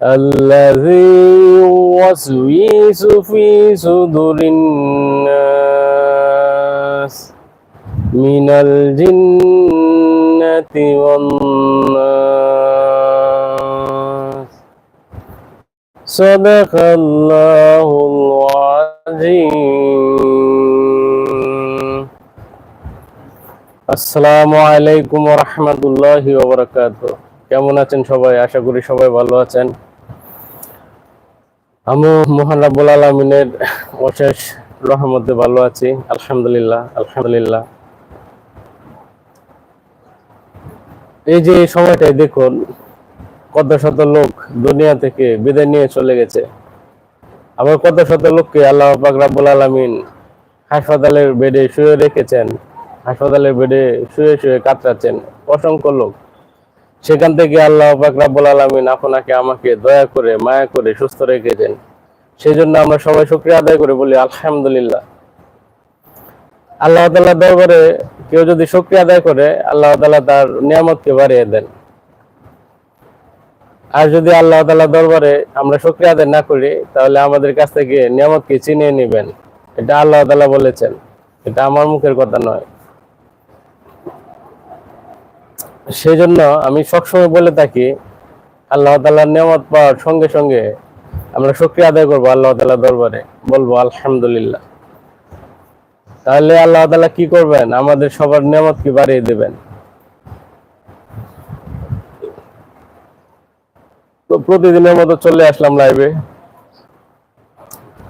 الذي يوسوس في صدور الناس من الجنة والناس صدق الله العظيم আসসালামু আলাইকুম রহমতুল্লাহি ওবরাকাত কেমন আছেন সবাই আশা করি সবাই ভালো আছেন আমি মহান রাব্বুল আলমিনের অশেষ রহমতে ভালো আছি। আলহামদুলিল্লাহ আলহামদুলিল্লাহ। এই যে সময়টাই দেখুন, কত শত লোক দুনিয়া থেকে বিদায় নিয়ে চলে গেছে। আবার কত শত লোককে আল্লাহ পাক রাব্বুল আলামিন হাসপাতালের বেডে শুয়ে রেখেছেন, হাসপাতালের বেডে শুয়ে শুয়ে কাতরাচ্ছেন। অসংখ্য লোক। সেখান থেকে আল্লাহ রাব্বুল আলামিন আপনাকে আমাকে দয়া করে, মায়া করে, সুস্থ রেখেছেন সেই জন্য আমরা সবাই শুকরিয়া আদায় করে বলি, আলহামদুলিল্লাহ। আল্লাহ তাআলা দরবারে কেউ যদি শুকরিয়া আদায় করে, আল্লাহ তাআলা তার নিয়ামতকে বাড়িয়ে দেন। আর যদি আল্লাহ তাআলা দরবারে আমরা শুকরিয়া আদায় না করি, তাহলে আমাদের কাছ থেকে নিয়ামতকে চিনিয়ে নেবেন। এটা আল্লাহ তাআলা বলেছেন। এটা আমার মুখের কথা নয়। সেই জন্য আমি সবসময় বলে থাকি, আল্লাহ তাআলার নিয়ামত পাওয়ার সঙ্গে সঙ্গে আমরা শুকরিয়া আদায় করব আল্লাহ তাআলা দরবারে। বলব আলহামদুলিল্লাহ। তাহলে আল্লাহ তাআলা কি করবেন? আমাদের সবার নিয়ামত কি বাড়িয়ে দেবেন? তো প্রতিদিনের মতো চলে আসলাম লাইভে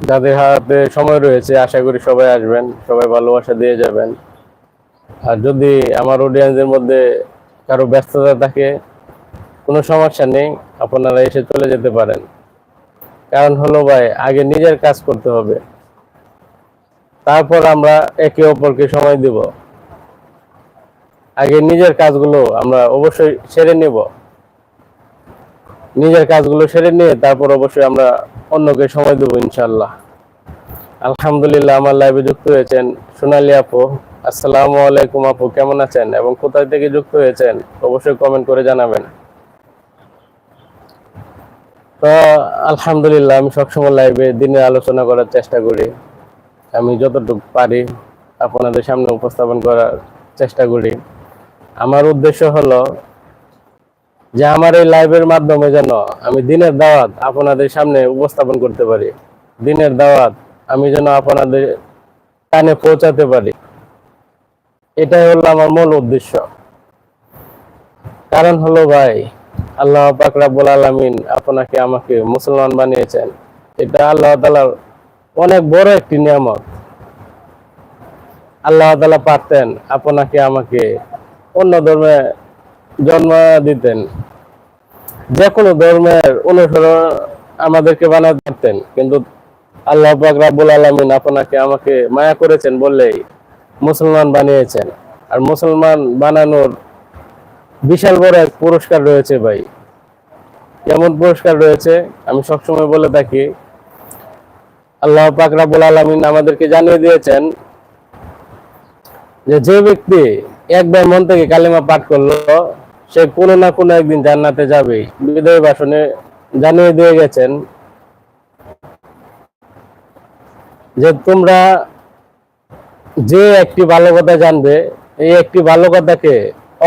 যাদের হাতে সময় রয়েছে, আশা করি সবাই আসবেন, সবাই ভালোবাসা দিয়ে যাবেন। আর যদি আমার অডিয়েন্সের মধ্যে কারও ব্যস্ততা থাকে, কোনো সমস্যা নেই, আপনারা এসে চলে যেতে পারেন। কারণ হলো ভাই, আগে নিজের কাজ করতে হবে। তারপর আমরা একে অপরকে সময় দিব। আগে নিজের কাজগুলো আমরা অবশ্যই সেরে নেব। নিজের কাজগুলো সেরে নিয়ে তারপর অবশ্যই আমরা অন্যকে সময় দেবো ইনশাল্লাহ আলহামদুলিল্লাহ, আমার লাইভে যুক্ত হয়েছেন সোনালী আপু। আসসালামু আলাইকুম আপু, কেমন আছেন এবং কোথায় থেকে যুক্ত হয়েছেন অবশ্যই কমেন্ট করে জানাবেন। তো আলহামদুলিল্লাহ, আমি সবসময় লাইভে দিনে আলোচনা করার চেষ্টা করি। আমি যতটুকু পারি আপনাদের সামনে উপস্থাপন করার চেষ্টা করি। আমার উদ্দেশ্য হলো যে আমার এই লাইভের মাধ্যমে যেন আমি দিনের দাওয়াত আপনাদের সামনে উপস্থাপন করতে পারি। দিনের দাওয়াত আমি যেন আপনাদের কানে পৌঁছাতে পারি। এটাই হলো আমার মূল উদ্দেশ্য। কারণ হলো ভাই, আল্লাহ পাক রাব্বুল আলামিন আপনাকে আমাকে মুসলমান বানিয়েছেন। এটা আল্লাহ তাআলার অনেক বড় একটি নিয়ামত। আল্লাহ তাআলা পারতেন আপনাকে আমাকে অন্য ধর্মে জন্ম দিতেন। যে কোনো ধর্মের অনুসরণ আমাদেরকে বানাতে পারতেন। কিন্তু আল্লাহ পাক রাব্বুল আলামিন আপনাকে আমাকে মায়া করেছেন বললেই মুসলমান বানিয়েছেন। আর মুসলমান বানানোর বিশাল বড় এক পুরস্কার রয়েছে ভাই। কেমন পুরস্কার রয়েছে? আমি সবসময় বলে থাকি, আল্লাহ পাক রাব্বুল আলামিন আমাদেরকে জানিয়ে দিয়েছেন যে যে ব্যক্তি একবার মন থেকে কালিমা পাঠ করল, সে কোনো না কোনো একদিন জান্নাতে যাবে বিদয় বাসনে জানিয়ে দিয়ে গেছেন যে তোমরা যে একটি ভালো কথা জানবে, এই একটি ভালো কথাকে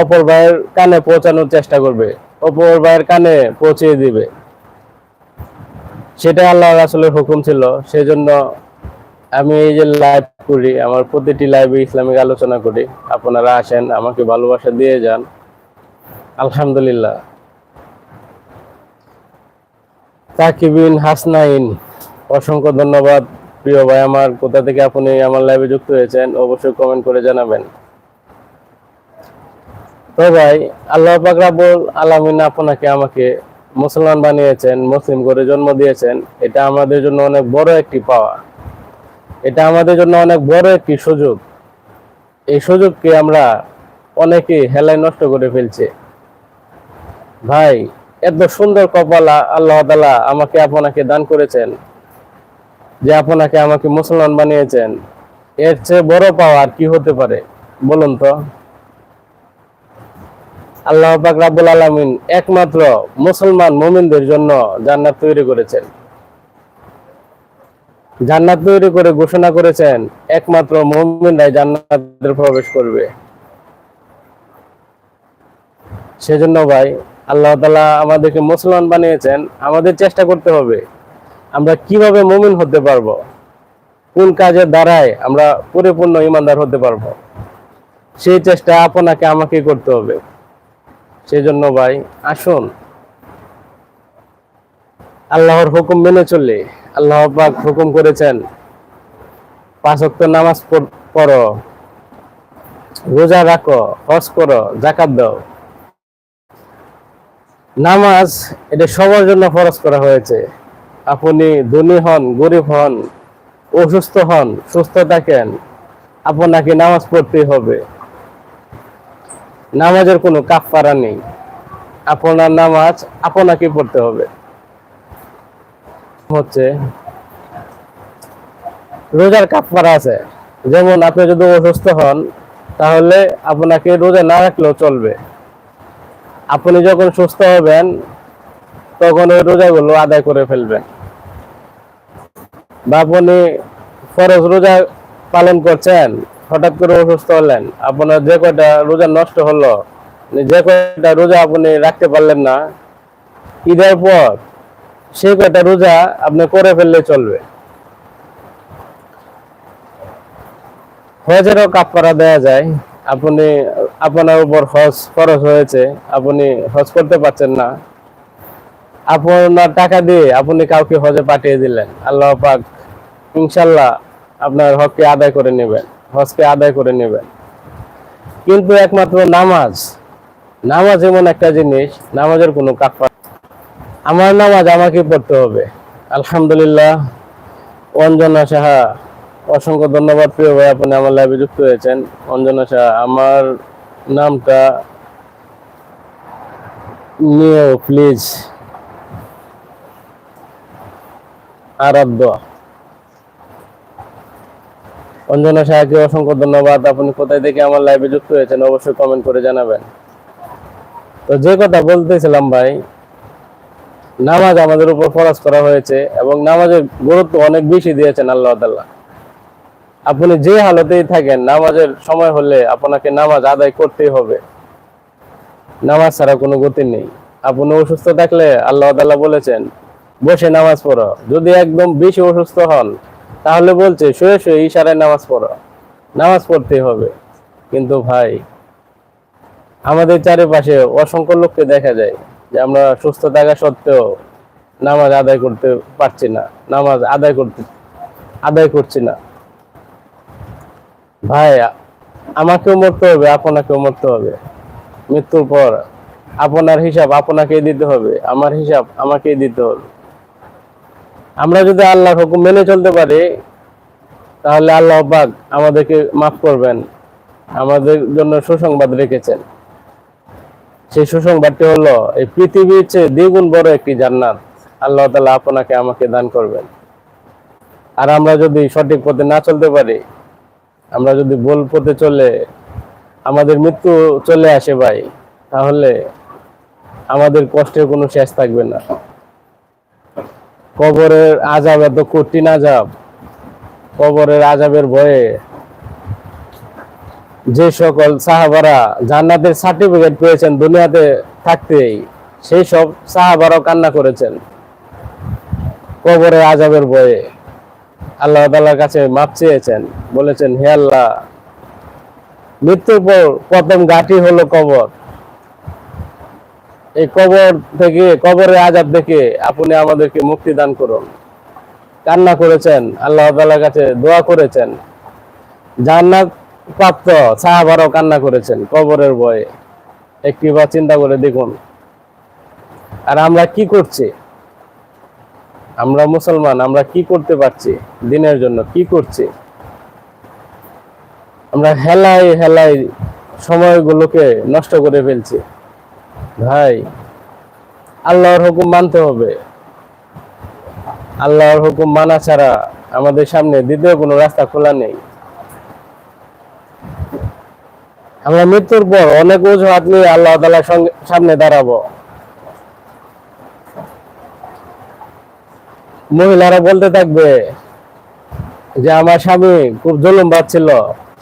অপর ভাইয়ের কানে পৌঁছানোর চেষ্টা করবে, অপর ভাইয়ের কানে পৌঁছিয়ে দিবে। সেটা আল্লাহ রাসুলের হুকুম ছিল। সেজন্য আমি এই যে লাইভ করি, আমার প্রতিটি লাইভে ইসলামিক আলোচনা করি। আপনারা আসেন, আমাকে ভালোবাসা দিয়ে যান। আলহামদুলিল্লাহ। তাকিবিন হাসনাইন, অসংখ্য ধন্যবাদ। প্রিয় ভাই, আমার কোথা থেকে আপনি আমার লাইভে যুক্ত হয়েছেন, অবশ্যই কমেন্ট করে জানাবেন। তো ভাই, আল্লাহ পাক রাব্বুল আলামিন আপনাকে আমাকে মুসলমান বানিয়েছেন, মুসলিম করে জন্ম দিয়েছেন। এটা আমাদের জন্য অনেক বড় একটি পাওয়া। এটা আমাদের জন্য অনেক বড় একটি সুযোগ। এই সুযোগকে আমরা অনেকে হেলায় নষ্ট করে ফেলছে। ভাই, এত সুন্দর কপালা আল্লাহ তাআলা আমাকে আপনাকে দান করেছেন। যে আপনাকে আমাকে মুসলমান বানিয়েছেন, এর চেয়ে বড় পাওয়ার কি হতে পারে? বলুন তো। আল্লাহ পাক রাব্বুল আলামিন একমাত্র মুসলমান মুমিনদের জন্য জান্নাত তৈরি করেছেন। জান্নাত তৈরি করে ঘোষণা করেছেন, একমাত্র মুমিনরাই জান্নাতে প্রবেশ করবে। সেজন্য ভাই, আল্লাহ তাআলা আমাদেরকে মুসলমান বানিয়েছেন, আমাদের চেষ্টা করতে হবে। আমরা কীভাবে মুমিন হতে পারব? কোন কাজের দ্বারায় আমরা পরিপূর্ণ ইমানদার হতে পারব? সেই চেষ্টা আপনাকে, আমাকে করতে হবে। সেজন্য ভাই, আসুন। আল্লাহর হুকুম মেনে চলে। আল্লাহ পাক হুকুম করেছেন, পাঁচ ওয়াক্ত নামাজ পড়ো রোজা রাখো, হজ করো জাকাত দাও। নামাজ এটা সবার জন্য ফরজ করা হয়েছে। আপনি ধনী হন, গরিব হন, অসুস্থ হন, সুস্থ থাকেন, আপনাকে নামাজ পড়তেই হবে। নামাজের কোনো কাফারা নেই। আপনার নামাজ আপনাকে পড়তে হবে। হচ্ছে, রোজার কাফারা আছে। যেমন আপনি যদি অসুস্থ হন, তাহলে আপনাকে রোজা না রাখলেও চলবে। আপনি যখন সুস্থ হবেন, তখন ওই রোজাগুলো আদায় করে ফেলবেন। বা আপনি ফরজ রোজা পালন করছেন, হঠাৎ করে অসুস্থ হলেন। আপনার যে কয়টা রোজা নষ্ট হলো মানে যে কয়টা রোজা আপনি রাখতে পারলেন না, ঈদের পর সেই কয়টা রোজা আপনি করে ফেললে চলবে। হজেরও কাপড়া দেওয়া যায়, আপনি, আপনার উপর হজ খরচ হয়েছে, আপনি হজ করতে পারছেন না। আপনার টাকা দিয়ে আপনি কাউকে হজে পাঠিয়ে দিলেন। আল্লাহ পাক ইনশাল্লাহ আপনার হককে আদায় করে নেবেন, হজকে আদায় করে নেবেন। কিন্তু একমাত্র নামাজ নামাজ এমন একটা জিনিস, নামাজের কোনো কাফা আমার নামাজ আমাকে পড়তে হবে। আলহামদুলিল্লাহ, অঞ্জনা সাহা অসংখ্য ধন্যবাদ প্রিয় ভাই, আপনি আমার লাইভে যুক্ত হয়েছেন। অঞ্জনা সাহা আমার নামটা নিও প্লিজ আরাধ্য। অঞ্জনা সাহাকে অসংখ্য ধন্যবাদ। আপনি কোথায় থেকে আমার লাইভে যুক্ত হয়েছেন অবশ্যই কমেন্ট করে জানাবেন। তো যে কথা বলতেছিলাম ভাই, নামাজ আমাদের উপর ফরজ করা হয়েছে এবং নামাজের গুরুত্ব অনেক বেশি দিয়েছেন আল্লাহ তাআলা। আপনি যে হালতেই থাকেন, নামাজের সময় হলে আপনাকে নামাজ আদায় করতেই হবে। নামাজ ছাড়া কোনো গতি নেই। আপনি অসুস্থ থাকলে আল্লাহ তাআলা বলেছেন, বসে নামাজ পড়ো। যদি একদম বেশি অসুস্থ হন তাহলে বলছে, শুয়ে শুয়ে ইশারায় নামাজ পড়ো। নামাজ পড়তেই হবে। কিন্তু ভাই, আমাদের চারিপাশে অসংখ্য লোককে দেখা যায় যে আমরা সুস্থ থাকা সত্ত্বেও নামাজ আদায় করতে পারছি না, নামাজ আদায় করতে, আদায় করছি না। ভাই, আমাকেও মরতে হবে, আপনাকেও মরতে হবে। মৃত্যুর পর আপনার হিসাব আপনাকেই দিতে হবে, আমার হিসাব আমাকেই দিতে হবে। আমরা যদি আল্লাহর হুকুম মেনে চলতে পারি, তাহলে আল্লাহ পাক আমাদেরকে মাফ করবেন। আমাদের জন্য সুসংবাদ রেখেছেন। সেই সুসংবাদটি হলো, এই পৃথিবীর চেয়ে দ্বিগুণ বড় একটি জান্নাত। আল্লাহ তালা আপনাকে আমাকে দান করবেন। আর আমরা যদি সঠিক পথে না চলতে পারি, আমরা যদি ভুল পথে চলে, আমাদের মৃত্যু চলে আসে ভাই, তাহলে আমাদের কষ্টের কোনো শেষ থাকবে না। কবরের আজাব এত কঠিন আজাব কবরের আজাবের ভয়ে যে সকল সাহাবারা জান্নাতের সার্টিফিকেট পেয়েছেন দুনিয়াতে থাকতেই সেই সব সাহাবারাও কান্না করেছেন। কবরের আজাবের ভয়ে আল্লাহ তাআলার কাছে মাপ চেয়েছেন, বলেছেন, হে আল্লাহ, মৃত্যুর পর প্রথম ঘাটি হলো কবর। এই কবর থেকে, কবরের আজাব দেখে আপনি আমাদেরকে মুক্তি দান করুন। কান্না করেছেন, আল্লাহ তাআলার কাছে দোয়া করেছেন। জান্নাত প্রাপ্ত সাহাবারাও কান্না করেছেন কবরের বয়ে একটি বা চিন্তা করে দেখুন, আর আমরা কি করছি? আমরা মুসলমান, আমরা কি করতে পারছি? দিনের জন্য কি করছি? আমরা হেলাই হেলাই সময়গুলোকে নষ্ট করে ফেলছি। ভাই, আল্লাহর হুকুম মানতে হবে। আল্লাহর হুকুম মানা ছাড়া আমাদের সামনে দ্বিতীয় কোনো রাস্তা খোলা নেই। আমরা মৃত্যুর পর অনেক অজুহাত নিয়ে আল্লাহ তালার সঙ্গে, সামনে দাঁড়াবো। মহিলারা বলতে থাকবে যে, আমার স্বামী খুব জুলুম পাচ্ছিল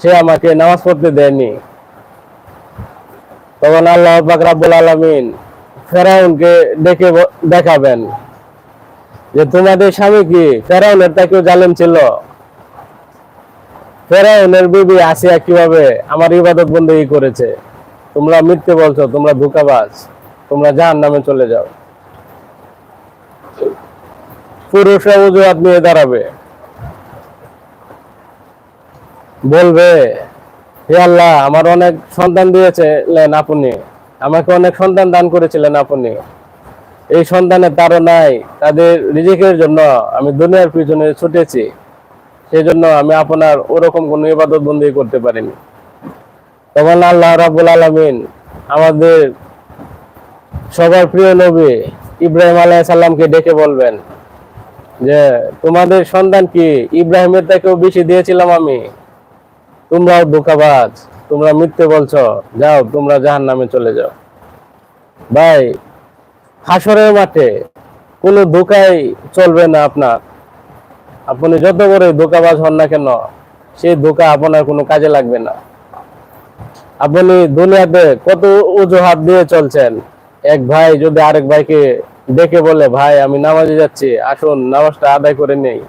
সে আমাকে নামাজ পড়তে দেয়নি। তখন আল্লাহ পাক রাব্বুল আলামিন ফেরাউনকে ডেকে দেখাবেন যে তোমাদের স্বামী কি? ফেরাউনের তাকেও জালেম ছিল? ফেরাউনের বিবি আসিয়া কীভাবে আমার ইবাদত বন্দী করেছে? তোমরা মিথ্যে বলছো, তোমরা ধোকাবাজ, তোমরা জাহান নামে চলে যাও। পুরুষরা অজুহাত নিয়ে দাঁড়াবে। বলবে হে আল্লাহ, আমার অনেক সন্তান দিয়েছিলেন আপনি। আমাকে অনেক সন্তান দান করেছিলেন আপনি। এই সন্তানের তারও নাই তাদের রিজিকের জন্য আমি দুনিয়ার পিছনে ছুটেছি। সেই জন্য আমি আপনার ওরকম কোনো ইবাদত বন্দী করতে পারিনি। তখন আল্লাহ রাবুল আলমিন আমাদের সবার প্রিয় নবী ইব্রাহিম আলাইহিস সাল্লামকে ডেকে বলবেন যে, তোমাদের সন্তান কি ইব্রাহিমের থেকেও বেশি দিয়েছিলাম আমি? তোমরাও ধোকাবাজ তোমরা মিথ্যে বলছো, যাও, তোমরা জাহান নামে চলে যাও। ভাই হাসরের মাঠে কোনো ধোকাই চলবে না আপনার। আপনি যত করে ধোকাবাজ হন না কেন, সেই ধোকা আপনার কোনো কাজে লাগবে না। আপনি দুনিয়াতে কত অজুহাত দিয়ে চলছেন। এক ভাই যদি আরেক ভাইকে ডেকে বলে, ভাই, আমি নামাজে যাচ্ছি, আসুন, নামাজটা আদায় করে নেই।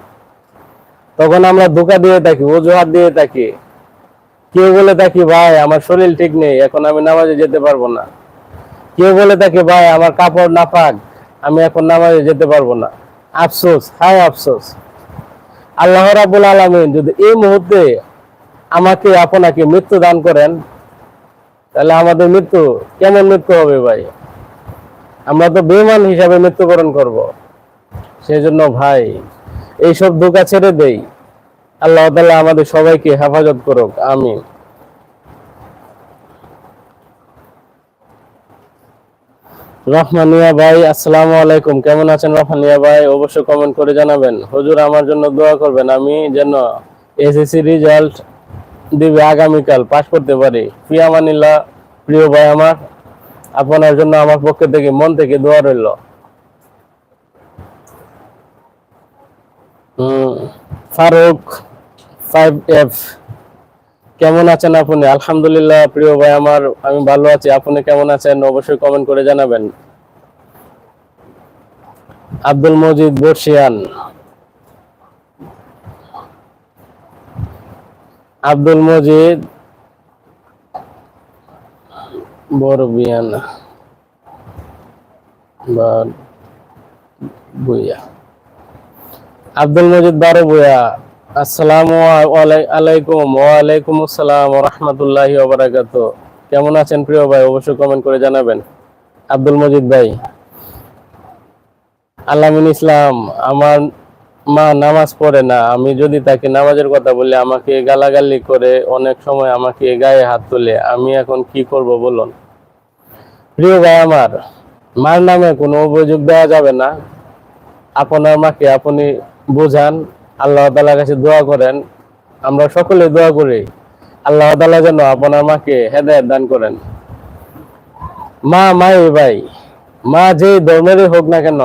তখন আমরা ধোকা দিয়ে থাকি, অজুহাত দিয়ে থাকি। কেউ বলে থাকি ভাই, আমার শরীর ঠিক নেই, এখন আমি নামাজে যেতে পারব না। কেউ বলে থাকি ভাই, আমার কাপড় নাপাক, আমি এখন নামাজে যেতে পারব না। আফসোস, হায় আফসোস। আল্লাহ রাবুল আলমিন যদি এই মুহূর্তে আমাকে, আপনাকে মৃত্যু দান করেন, তাহলে আমাদের মৃত্যু কেমন মৃত্যু হবে, ভাই? আমরা তো বেমান হিসাবে মৃত্যুবরণ করব। সেই জন্য ভাই, এইসব ধোকা ছেড়ে দেই। আল্লাহ তালা আমাদের সবাইকে হেফাজত করুক আমি রহমানিয়া ভাই, আসসালামু আলাইকুম। কেমন আছেন রহমানিয়া ভাই? অবশ্যই কমেন্ট করে জানাবেন। হুজুর আমার জন্য দোয়া করবেন, আমি যেন এসএসসি রেজাল্ট দিবে আগামীকাল পাস করতে পারি। প্রিয়ামানিল্লাহ প্রিয় ভাই আমার, আপনার জন্য আমার পক্ষ থেকে মন থেকে দোয়া রইল। ফারুক কেমন আছেন আপনি? আলহামদুলিল্লাহ, প্রিয় ভাই আমার, আমি ভালো আছি। আপনি কেমন আছেন? অবশ্যই কমেন্ট করে জানাবেন। আব্দুল মজিদ বর্ষিয়ান। আব্দুল মজিদ বড়বিয়ান বা বুইয়া। আব্দুল মজিদ বারো বুয়া আসসালামু আলাই- আলাইকুম, ওয়ালাইকুম আসসালাম রহমতুল্লাহি ওবারাকাত কেমন আছেন প্রিয় ভাই? অবশ্যই কমেন্ট করে জানাবেন। আব্দুল মজিদ ভাই, আলামিন ইসলাম, আমার মা নামাজ পড়ে না, আমি যদি তাকে নামাজের কথা বলি, আমাকে গালাগালি করে অনেক সময় আমাকে গায়ে হাত তোলে, আমি এখন কি করব বলুন? প্রিয় ভাই আমার, মার নামে কোনো অভিযোগ দেওয়া যাবে না। আপনার মাকে আপনি বুঝান আল্লাহ তালার কাছে দোয়া করেন। আমরা সকলে দোয়া করি, আল্লাহ তালা যেন আপনার মাকে হেদায়ত দান করেন। মা, মাই, ভাই, মা যে ধর্মেরই হোক না কেন,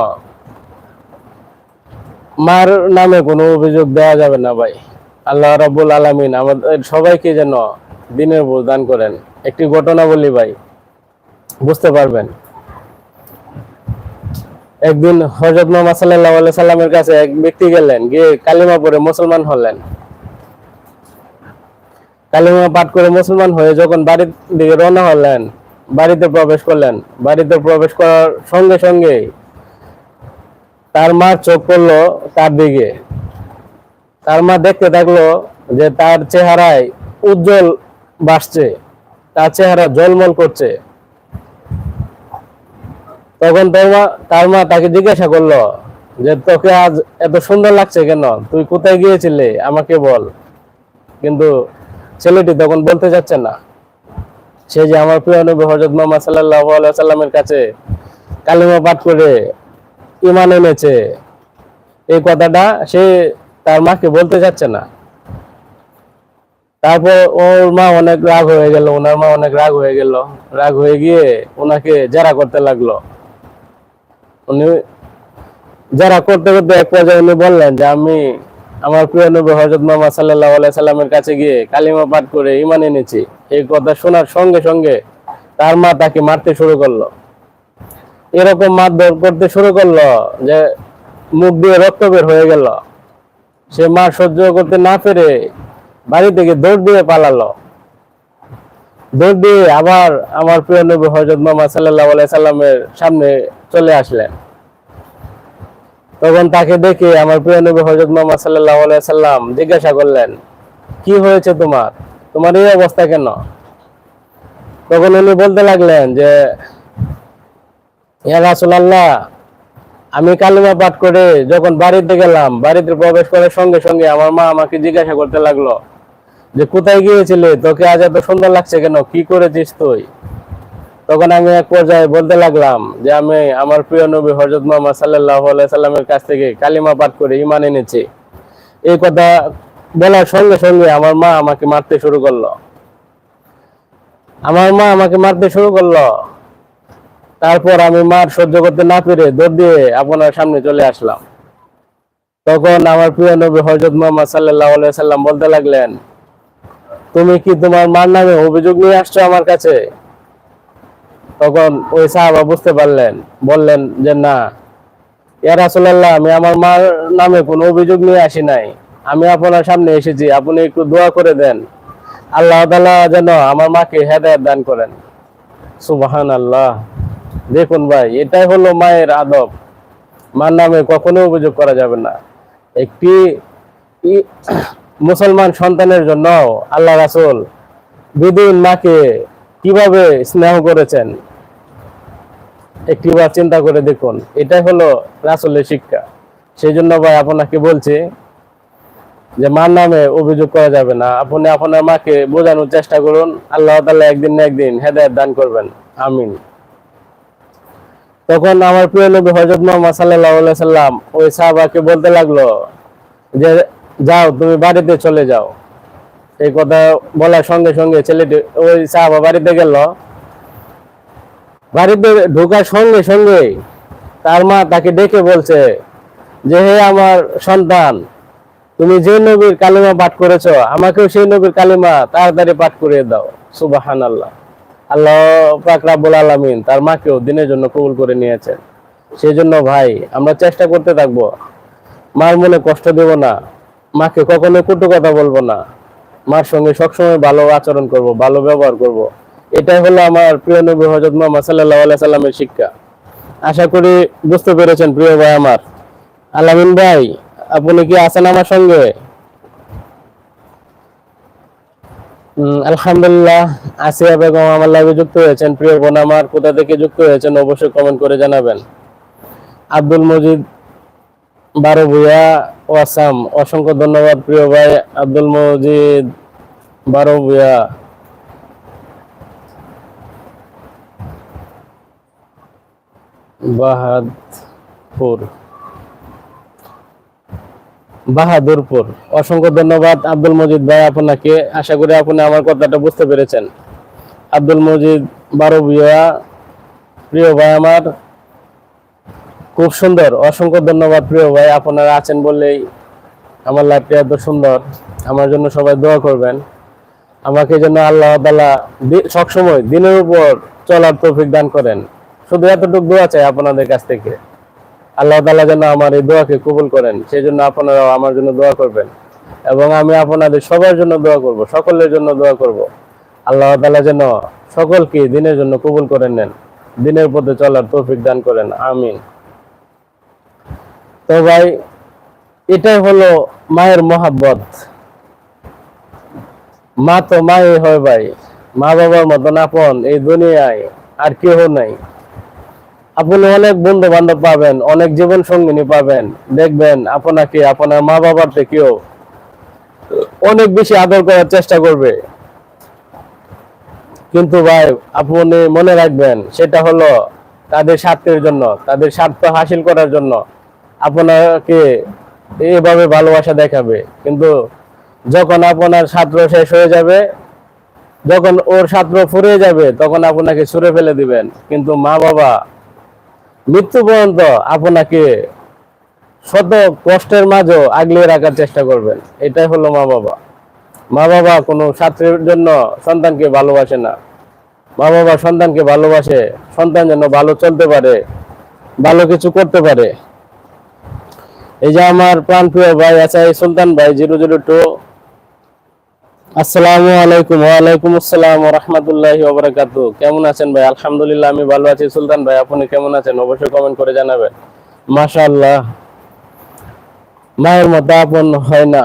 মার নামে কোনো অভিযোগ দেওয়া যাবে না ভাই। আল্লাহ রাব্বুল আলামিন আমাদের সবাইকে যেন দিনের বোঝ দান করেন। একটি ঘটনা বলি ভাই, বুঝতে পারবেন। একদিন হজরত মোহাম্মদ সাল্লাহ সাল্লামের কাছে এক ব্যক্তি গেলেন, গিয়ে কালিমা পড়ে মুসলমান হলেন। কালিমা পাঠ করে মুসলমান হয়ে যখন বাড়ির দিকে রওনা হলেন, বাড়িতে প্রবেশ করলেন। বাড়িতে প্রবেশ করার সঙ্গে সঙ্গে তার মা চোখ পড়ল তার দিকে। তার মা দেখতে থাকল যে তার চেহারায় উজ্জ্বল বাসছে, তার চেহারা জলমল করছে। তখন তার মা তার মা তাকে জিজ্ঞাসা করল যে, তোকে আজ এত সুন্দর লাগছে কেন? তুই কোথায় গিয়েছিলে? আমাকে বল। কিন্তু ছেলেটি তখন বলতে যাচ্ছে না। সে যে আমার প্রিয় নবী হজরত মোহাম্মদ সাল্লাহ কাছে কালিমা পাঠ করে ইমান এনেছে, এই কথাটা সে তার মাকে বলতে যাচ্ছে না। তারপর ওর মা অনেক রাগ হয়ে গেল, ওনার মা অনেক রাগ হয়ে গেল। রাগ হয়ে গিয়ে ওনাকে জেরা করতে লাগল। উনি যারা করতে করতে এক পর্যায়ে উনি বললেন যে আমি আমার প্রিয় নবী হজরত মোহাম্মদ সাল্লাহ সাল্লামের কাছে গিয়ে কালিমা পাঠ করে ইমান এনেছি। এই কথা শোনার সঙ্গে সঙ্গে তার মা তাকে মারতে শুরু করল। এরকম মারধর করতে শুরু করল যে মুখ দিয়ে রক্ত বের হয়ে গেল। সে মার সহ্য করতে না পেরে বাড়ি থেকে দৌড় দিয়ে পালালো। দৌড় দিয়ে আবার আমার প্রিয় নবী হজরত মোহাম্মদ সাল্লাহ সাল্লামের সামনে চলে আসলেন। তখন তাকে দেখে আমার প্রিয় নবী হজরত মোহাম্মদ সাল্লাহ সাল্লাম জিজ্ঞাসা করলেন, কি হয়েছে তোমার? তোমার এই অবস্থা কেন? তখন উনি বলতে লাগলেন যে রাসূলুল্লাহ, আমি কালিমা পাঠ করে যখন বাড়িতে গেলাম, বাড়িতে প্রবেশ করার সঙ্গে সঙ্গে আমার মা আমাকে জিজ্ঞাসা করতে লাগল যে, কোথায় গিয়েছিলে? তোকে আজ এত সুন্দর লাগছে কেন? কি করেছিস তুই? তখন আমি এক পর্যায়ে বলতে লাগলাম যে আমি আমার প্রিয় নবী হজরত মোহাম্মদ সাল্লাহ সাল্লামের কাছ থেকে কালিমা পাঠ করে ইমান এনেছি। এই কথা বলার সঙ্গে সঙ্গে আমার মা আমাকে মারতে শুরু করল। আমার মা আমাকে মারতে শুরু করল। তারপর আমি মার সহ্য করতে না পেরে দৌড় দিয়ে আপনার সামনে চলে আসলাম। তখন আমার প্রিয় নবী হজরত মোহাম্মদ সাল্লাহ সাল্লাম বলতে লাগলেন, তুমি কি তোমার মার নামে অভিযোগ নিয়ে আসছো আমার কাছে? তখন ওই সাহাবা বুঝতে পারলেন, বললেন যে না, ইয়া রাসূলুল্লাহ, আমি আমার মার নামে কোনো অভিযোগ নিয়ে আসি নাই। আমি আপনার সামনে এসেছি, আপনি একটু দোয়া করে দেন। আল্লাহ তাআলা যেন আমার মাকে হেদায়েত দান করেন। সুবহান আল্লাহ দেখুন ভাই, এটাই হলো মায়ের আদব। মার নামে কখনো অভিযোগ করা যাবে না। একটি মুসলমান সন্তানের জন্য আল্লাহ রাসূল বিদিন মাকে কীভাবে স্নেহ করেছেন? একটিবার চিন্তা করে দেখুন। এটাই হলো রাসূলের শিক্ষা। সেই জন্য ভাই আপনাকে বলছি যে, মার নামে অভিযোগ করা যাবে না। আপনি আপনার মাকে বোঝানোর চেষ্টা করুন। আল্লাহ তাআলা একদিন না একদিন হেদায়ত দান করবেন। আমিন। তখন আমার প্রিয় নবী হযরত মুহাম্মদ আলাইহি সাল্লাম ওই সাহাবাকে বলতে লাগল যে, যাও, তুমি বাড়িতে চলে যাও। এই কথা বলার সঙ্গে সঙ্গে ছেলেটি ওই সাহাবা বাড়িতে গেল। বাড়িতে ঢোকার সঙ্গে সঙ্গে তার মা তাকে ডেকে বলছে যে, হে আমার সন্তান, তুমি যে নবীর কালিমা পাঠ করেছ, আমাকেও সেই নবীর কালিমা তাড়াতাড়ি পাঠ করিয়ে দাও। সুবাহান আল্লাহ আল্লাহ পাক রাব্বুল আলামিন তার মাকেও দিনের জন্য কবুল করে নিয়েছেন। সেই জন্য ভাই, আমরা চেষ্টা করতে থাকব। মার মনে কষ্ট দেব না। মাকে কখনো কটু কথা বলব না। মার সঙ্গে সবসময় ভালো আচরণ করব, ভালো ব্যবহার করব। এটাই হলো আমার প্রিয় নবী হজরত মোহাম্মদ সাল্লাল্লাহু আলাইহি সাল্লামের শিক্ষা। আশা করি বুঝতে পেরেছেন প্রিয় ভাই আমার। আলামিন ভাই, আপনি কি আছেন আমার সঙ্গে? আলহামদুলিল্লাহ, আসিয়া বেগম আমার লাইভে যুক্ত হয়েছেন। প্রিয় বোন আমার, কোথা থেকে যুক্ত হয়েছেন অবশ্যই কমেন্ট করে জানাবেন। আব্দুল মজিদ বারো ভুইয়া ওয়াসাম অসংখ্য ধন্যবাদ প্রিয় ভাই আব্দুল মজিদ। বারো ভুইয়া বাহাদপুর বাহাদুরপুর। অসংখ্য ধন্যবাদ আব্দুল মজিদ ভাই আপনাকে। আশা করি আপনি আমার কথাটা বুঝতে পেরেছেন। আব্দুল মজিদ, বারো ভুইয়া প্রিয় ভাই আমার খুব সুন্দর। অসংখ্য ধন্যবাদ প্রিয় ভাই। আপনারা আছেন বললেই আমার লাইফটা এত সুন্দর। আমার জন্য সবাই দোয়া করবেন। আমাকে যেন আল্লাহ তালা সবসময় দিনের উপর চলার তৌফিক দান করেন। শুধু এতটুকু দোয়া চাই আপনাদের কাছ থেকে। আল্লাহ তালা যেন আমার এই দোয়াকে কবুল করেন। সেই জন্য আপনারাও আমার জন্য দোয়া করবেন। এবং আমি আপনাদের সবার জন্য দোয়া করব, সকলের জন্য দোয়া করব। আল্লাহ তালা যেন সকলকে দিনের জন্য কবুল করে নেন। দিনের পথে চলার তৌফিক দান করেন। আমিন। তো ভাই, এটাই হলো মায়ের মহাব্বত। মা তো মাই হয় ভাই, মা বাবার মতন আপন এই দুনিয়ায় আর কেউ নাই। আপনি অনেক বন্ধু বান্ধব পাবেন, অনেক জীবন সঙ্গিনী পাবেন। দেখবেন আপনাকে, আপনার মা বাবার থেকেও অনেক বেশি আদর করার চেষ্টা করবে। কিন্তু ভাই, আপনি মনে রাখবেন, সেটা হলো তাদের স্বার্থের জন্য, তাদের স্বার্থ হাসিল করার জন্য। আপনাকে এইভাবে ভালোবাসা দেখাবে। কিন্তু যখন আপনার ছাত্র শেষ হয়ে যাবে, যখন ওর ছাত্র ফুরিয়ে যাবে, তখন আপনাকে ছুঁড়ে ফেলে দিবেন। কিন্তু মা বাবা মৃত্যু পর্যন্ত আপনাকে শত কষ্টের মাঝেও আগলিয়ে রাখার চেষ্টা করবেন। এটাই হলো মা বাবা মা বাবা কোনো ছাত্রের জন্য সন্তানকে ভালোবাসে না। মা বাবা সন্তানকে ভালোবাসে, সন্তান যেন ভালো চলতে পারে, ভালো কিছু করতে পারে। এই যে আমার প্রাণপ্রিয় ভাই আছে সুলতান ভাই, জিরো জিরো টু। আসসালামু আলাইকুম, ওয়ালাইকুম আসসালাম রহমতুল্লাহি ওবরাকাতু কেমন আছেন ভাই? আলহামদুলিল্লাহ, আমি ভালো আছি। সুলতান ভাই, আপনি কেমন আছেন? অবশ্যই কমেন্ট করে জানাবেন। মাশাআল্লাহ। মায়ের মতো আপন হয় না।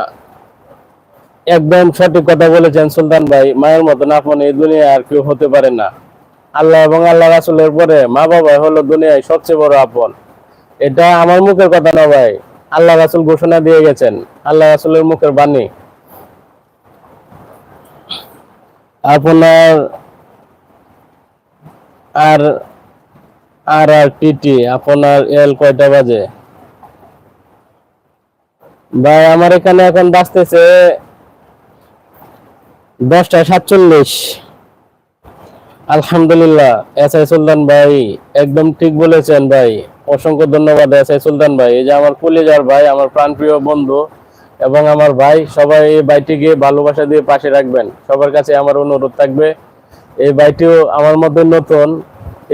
একদম সঠিক কথা বলেছেন সুলতান ভাই। মায়ের মতন আপন এই দুনিয়ায় আর কেউ হতে পারে না। আল্লাহ এবং আল্লাহ রাসুলের পরে মা বাবা হলো দুনিয়ায় সবচেয়ে বড় আপন। এটা আমার মুখের কথা না ভাই। আল্লাহ রাসুল ঘোষণা দিয়ে গেছেন। আল্লাহ রাসুলের মুখের বাণী। আপনার আর আর আর টিটি আপনার এল কয়টা বাজে? ভাই, আমার এখানে এখন বাজতেছে দশটা সাতচল্লিশ। আলহামদুলিল্লাহ, এস আই সুলতান ভাই, একদম ঠিক বলেছেন ভাই। অসংখ্য ধন্যবাদ আই সুলতান ভাই। এই যে আমার কলেজার ভাই, আমার প্রাণপ্রিয় বন্ধু এবং আমার ভাই, সবাই এই বাইটিকে ভালোবাসা দিয়ে পাশে রাখবেন। সবার কাছে আমার অনুরোধ থাকবে। এই বাইটিও আমার মধ্যে নতুন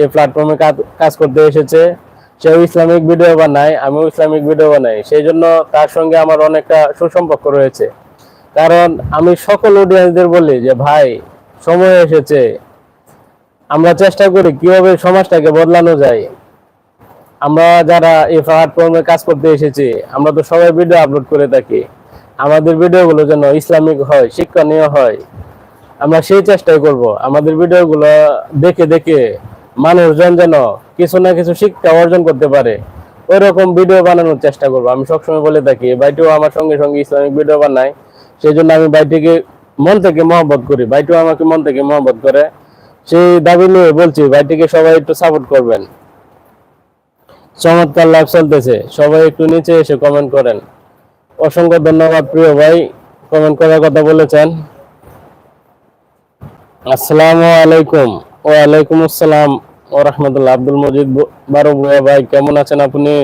এই প্ল্যাটফর্মে কাজ করতে এসেছে। সেও ইসলামিক ভিডিও বানায়, আমিও ইসলামিক ভিডিও বানাই। সেই জন্য তার সঙ্গে আমার অনেকটা সুসম্পর্ক রয়েছে। কারণ আমি সকল অডিয়েন্সদের বলি যে, ভাই, সময় এসেছে। আমরা চেষ্টা করি কীভাবে সমাজটাকে বদলানো যায়। আমরা যারা এই প্ল্যাটফর্মে কাজ করতে এসেছি, আমরা তো সবাই ভিডিও আপলোড করে থাকি। আমাদের ভিডিওগুলো যেন ইসলামিক হয়, শিক্ষণীয় হয়, আমরা সেই চেষ্টাই করব। আমাদের ভিডিওগুলো দেখে দেখে মানুষজন যেন কিছু না কিছু শিক্ষা অর্জন করতে পারে। ওই রকম ভিডিও বানানোর চেষ্টা করব। আমি সবসময় বলে থাকি, এই ভাইটিও আমার সঙ্গে সঙ্গে ইসলামিক ভিডিও বানায়। সেই জন্য আমি ভাইটিকে মন থেকে মহব্বত করি। ভাইটিও আমাকে মন থেকে মহব্বত করে। সেই দাবি নিয়ে বলছি, ভাইটিকে সবাই একটু সাপোর্ট করবেন। চমৎকার লাভ চলতেছে। সবাই একটু নিচে এসে কমেন্ট করেন। অসংখ্য ধন্যবাদ প্রিয় ভাই। কমেন্ট করার কথা বলেছেন। আসসালামু আলাইকুম। ওয়ালাইকুম আসসালাম। ও রহমতুল্লাহ। আব্দুল মজিদ বারো ভুয়া ভাই, কেমন আছেন আপনি?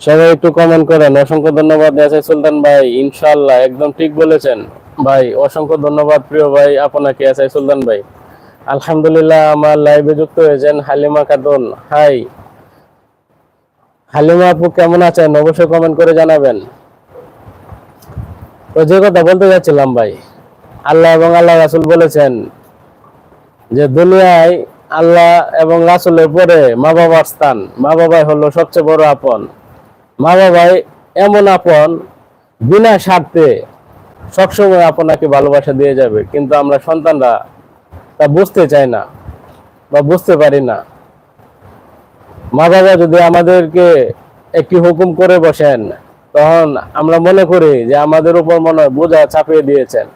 সবাই একটু কমেন্ট করেন। অসংখ্য ধন্যবাদ আছে সুলতান ভাই। ইনশাআল্লাহ, একদম ঠিক বলেছেন। ভাই, অসংখ্য ধন্যবাদ প্রিয় ভাই, আপনাকে আছে সুলতান ভাই। আলহামদুলিল্লাহ, আমার লাইভে যুক্ত হয়েছেন হালিমা খাতুন। হাই হালিমা আপু, কেমন আছেন? অবশ্যই কমেন্ট করে জানাবেন। তো যে কথা বলতে যাচ্ছিলাম ভাই, আল্লাহ এবং আল্লাহ রাসুল বলেছেন যে দুনিয়ায় আল্লাহ এবং রাসুলের পরে মা বাবার স্থান। মা বাবাই হলো সবচেয়ে বড় আপন। মা বাবাই এমন আপন, বিনা স্বার্থে সবসময় আপনাকে ভালোবাসা দিয়ে যাবে। কিন্তু আমরা সন্তানরা তা বুঝতে চাই না বা বুঝতে পারি না। মা বাবা যদি আমাদেরকে একটি হুকুম করে বসেন, তখন আমরা মনে করি যে আমাদের উপর মনে হয় বোঝা চাপিয়ে দিয়েছেন।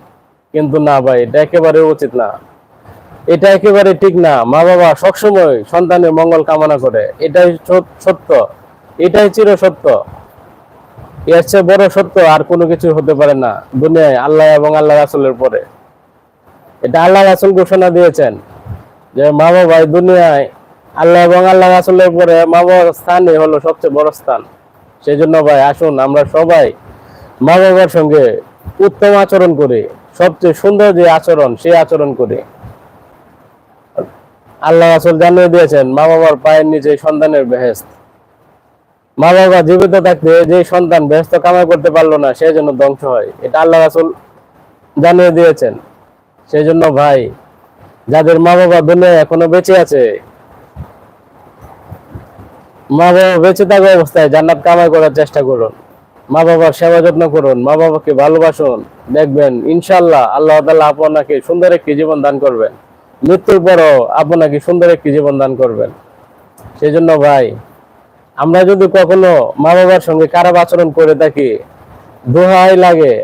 কিন্তু না ভাই, এটা একেবারে উচিত না। এটা একেবারে ঠিক না। মা বাবা সবসময় সন্তানের মঙ্গল কামনা করে। এটাই সত্য। এটাই চির সত্য। এর চেয়ে বড় সত্য আর কোনো কিছু হতে পারে না দুনিয়ায়, আল্লাহ এবং আল্লাহ রাসুলের পরে। এটা আল্লাহ রাসুল ঘোষণা দিয়েছেন যে মা বাবা দুনিয়ায় আল্লাহ এবং আল্লাহ রাসুলের পরে মা স্থানই হলো সবচেয়ে বড় স্থান। সেই জন্য ভাই, আসুন আমরা সবাই মা বাবার সঙ্গে উত্তম আচরণ করি, সবচেয়ে সুন্দর যে আচরণ সেই আচরণ করি। আল্লাহ রাসুল জানিয়ে দিয়েছেন, মা বাবার পায়ের নিচে সন্তানের বেহেস্ত মা বাবা জীবিত থাকতে যে সন্তান বেহেস্ত কামাই করতে পারল না সেই জন্য ধ্বংস হয়। এটা আল্লাহ রাসুল জানিয়ে দিয়েছেন। সেই জন্য ভাই, যাদের মা বাবা দুনিয়ায় এখনও বেঁচে আছে মা বাবা বেঁচে থাকা অবস্থায় জান্নাত কামাই করার চেষ্টা করুন। মা বাবার সেবা যত্ন করুন, মা বাবাকে ভালোবাসুন, দেখবেন ইনশাল্লাহ আল্লাহ তাআলা আপনাকে সুন্দর একটি জীবন দান করবেন। মৃত্যুর পরও আপনাকে সুন্দর একটি জীবন দান করবেন। সেই জন্য ভাই, আমরা যদি কখনো মা বাবার সঙ্গে খারাপ আচরণ করে থাকি, দোহাই লাগে